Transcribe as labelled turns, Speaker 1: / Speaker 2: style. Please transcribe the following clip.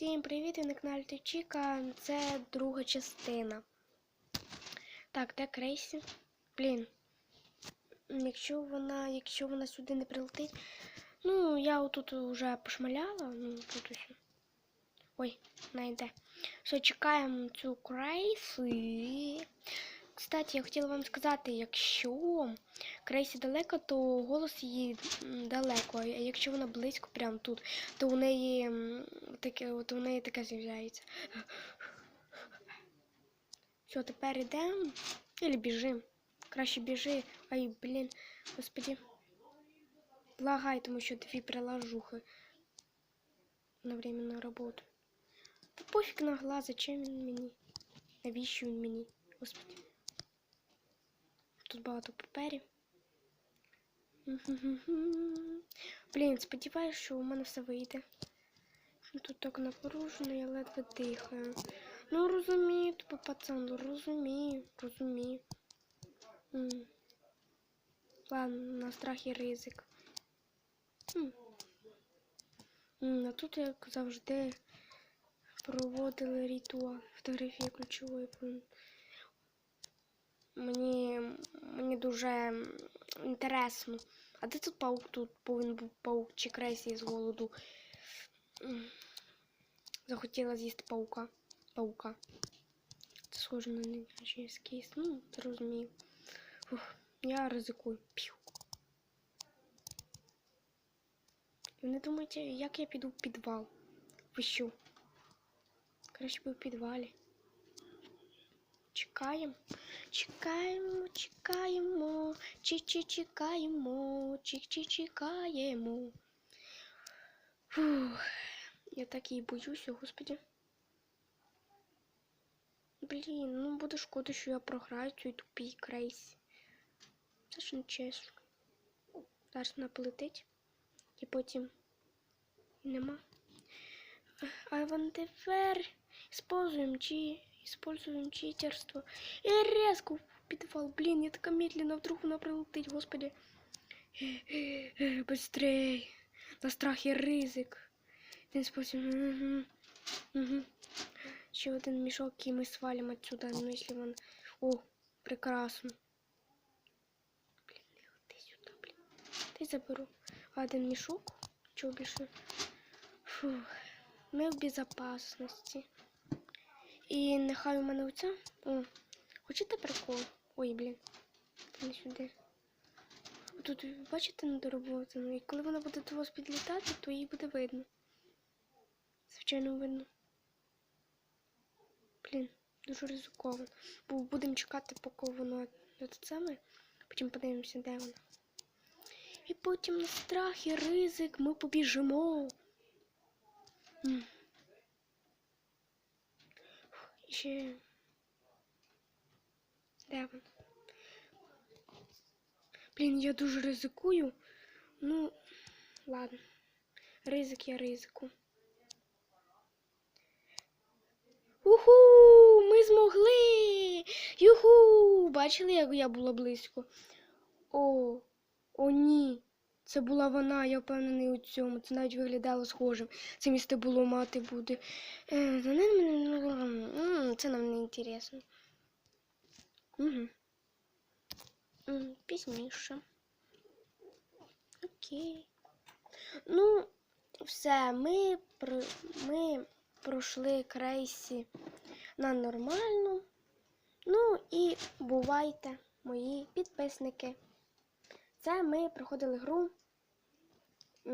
Speaker 1: Всім привіт, ви на каналі Чіка. Це друга частина. Так, де Крейсі? Блін. Якщо вона, якщо вона сюди не прилетить. Ну, я отут вже пошмаляла, ну тут ось. Ой, вона йде. Все, чекаємо цю Крейсі. Кстати, я хотіла вам сказати, якщо Крейсі далеко, то голос її далеко. А якщо вона близько, прямо тут, то у неї таке, от у неї таке з'являється. Все, тепер йдемо. Или біжим. Краще біжи. Ай, блін, господі. Лагай, тому що дві приложухи на временну роботу. Та пофіг на глаз, зачем він мені? Навіщо він мені? Господи. Тут багато паперів. Блін, сподіваюся, що у мене все вийде. Тут так напружено, я ледве дихаю. Ну розумію, типу, пацан, розумію, розумію. М. Ладно, на страх і ризик. А тут, як завжди, проводили ритуал фотографії ключової. Мені, мені дуже інтересно. А де тут паук? Тут повинен був паук чи кресі з голоду. Захотіла з'їсти паука. Паука. Це схоже на нечийсь кейс. Ну, зрозумію. Фух, я ризикую. П'ю. Ви не думаєте, як я піду в підвал? Ви що? Краще би в підвалі. Чекаємо. Чекаємо, чекаємо, чи-чи чекаємо, чи-чи чекаємо. Фух, я так і боюся, господи. Блін, ну буде шкода, що я програю цю тупій крейс. Це ж не чесно. Зараз вона полетить. І потім нема. А вон тепер используем чи используем читерство. И резко в підвал. Блин, я така медленно, вдруг вона прилетить, господи. Быстрей. На страх і ризик. Один спосіб. Угу. Один мішок, який ми свалим отсюда, ну если он... О, прекрасно. Блін, не лети сюди, блін. Заберу. Один мішок. Чого більше? Фух. Ми в безопасності. І нехай у мене оця. О, хочете прикол? Ой, блін. Не сюди. Тут, бачите, недороботано. І коли вона буде до вас підлітати, то її буде видно. Звичайно, видно. Блін, дуже ризиковано. Бо будемо чекати, поки воно саме. Потім подивимося, де вона. І потім на страх і ризик ми побіжимо. Ще. Де вона? Блін, я дуже ризикую. Ну, ладно. Ризик я ризику. Уху! Ми змогли! Юху! Бачили, як я була близько? О, о, ні. Це була вона, я впевнений у цьому. Це навіть виглядало схожим. Це місце було мати буде. Е, Це нам не інтересно. Угу. Пізніше. Окей. Ну, все, ми, про... ми пройшли крейсі на нормальну. Ну і бувайте, мої підписники. Це ми проходили гру